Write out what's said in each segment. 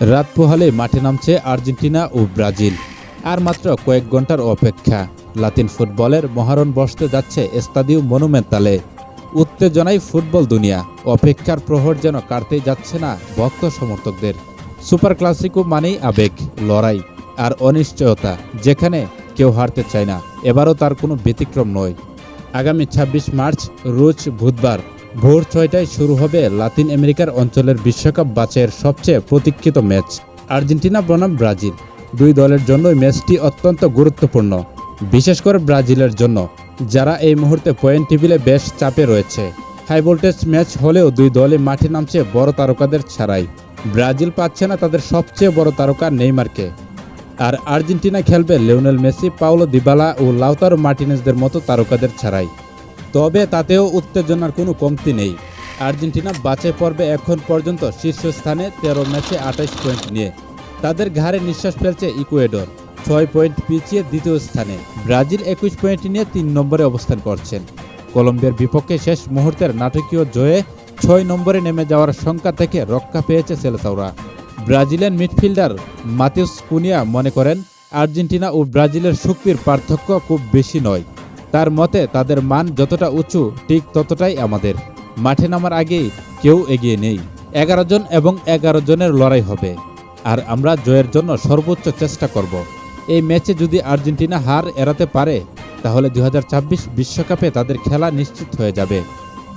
রাত পোহালে মাঠে নামছে আর্জেন্টিনা ও ব্রাজিল। আর মাত্র কয়েক ঘণ্টার অপেক্ষা। লাতিন ফুটবলের মহারণ বসতে যাচ্ছে এস্তাদিও মনুমেন্টালে। উত্তেজনায় ফুটবল দুনিয়া। অপেক্ষার প্রহর যেন কাটতেই যাচ্ছে না ভক্ত সমর্থকদের। সুপার ক্লাসিকো মানেই আবেগ, লড়াই আর অনিশ্চয়তা, যেখানে কেউ হারতে চায় না। এবারও তার কোনো ব্যতিক্রম নয়। আগামী ২৬ মার্চ, রোজ বুধবার ভোর ছয়টায় শুরু হবে লাতিন আমেরিকার অঞ্চলের বিশ্বকাপ বাছাইয়ের সবচেয়ে প্রতীক্ষিত ম্যাচ। আর্জেন্টিনা বনাম ব্রাজিল। দুই দলের জন্যই ম্যাচটি অত্যন্ত গুরুত্বপূর্ণ। বিশেষ করে ব্রাজিলের জন্য, যারা এই মুহূর্তে পয়েন্ট টেবিলে বেশ চাপে রয়েছে। হাই ভোল্টেজ ম্যাচ হলেও দুই দলে মাঠে নামছে বড় তারকাদের ছাড়াই। ব্রাজিল পাচ্ছে না তাদের সবচেয়ে বড় তারকা নেইমারকে। আর আর্জেন্টিনা খেলবে লিওনেল মেসি, পাওলো দিবালা ও লাউতারো মার্টিনেজদের মতো তারকাদের ছাড়াই। তবে তাতেও উত্তেজনার কোনো কমতি নেই। আর্জেন্টিনা বাছাই পর্বে এখন পর্যন্ত শীর্ষস্থানে তেরো ম্যাচে আঠাশ পয়েন্ট নিয়ে। তাদের ঘাড়ে নিঃশ্বাস ফেলছে ইকুয়েডর। ছয় পয়েন্ট পিছিয়ে দ্বিতীয় স্থানে। ব্রাজিল একুশ পয়েন্ট নিয়ে তিন নম্বরে অবস্থান করছেন। কলম্বিয়ার বিপক্ষে শেষ মুহূর্তের নাটকীয় জয়ে ছয় নম্বরে নেমে যাওয়ার শঙ্কা থেকে রক্ষা পেয়েছে সেলেসাওরা। ব্রাজিলিয়ান মিডফিল্ডার মাতিউস কুনিয়া মনে করেন, আর্জেন্টিনা ও ব্রাজিলের শক্তির পার্থক্য খুব বেশি নয়। তার মতে তাদের মান যতটা উঁচু, ঠিক ততটাই আমাদের। মাঠে নামার আগেই কেউ এগিয়ে নেই। এগারো জন এবং এগারো জনের লড়াই হবে। আর আমরা জয়ের জন্য সর্বোচ্চ চেষ্টা করব। এই ম্যাচে যদি আর্জেন্টিনা হার এড়াতে পারে, তাহলে দু বিশ্বকাপে তাদের খেলা নিশ্চিত হয়ে যাবে।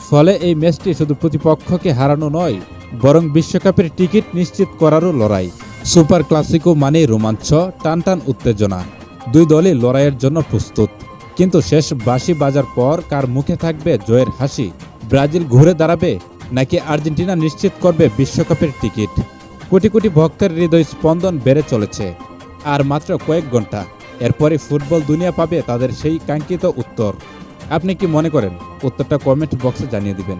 ফলে এই ম্যাচটি শুধু প্রতিপক্ষকে হারানো নয়, বরং বিশ্বকাপের টিকিট নিশ্চিত করারও লড়াই। সুপার ক্লাসিকো মানেই রোমাঞ্চ টান টান উত্তেজনা। দুই দলই লড়াইয়ের জন্য প্রস্তুত। কিন্তু শেষ বাঁশি বাজার পর কার মুখে থাকবে জয়ের হাসি? ব্রাজিল ঘুরে দাঁড়াবে নাকি আর্জেন্টিনা নিশ্চিত করবে বিশ্বকাপের টিকিট? কোটি কোটি ভক্তের হৃদয় স্পন্দন বেড়ে চলেছে। আর মাত্র কয়েক ঘণ্টা এরপরে ফুটবল দুনিয়া পাবে তাদের সেই কাঙ্ক্ষিত উত্তর। আপনি কি মনে করেন? উত্তরটা কমেন্ট বক্সে জানিয়ে দিবেন।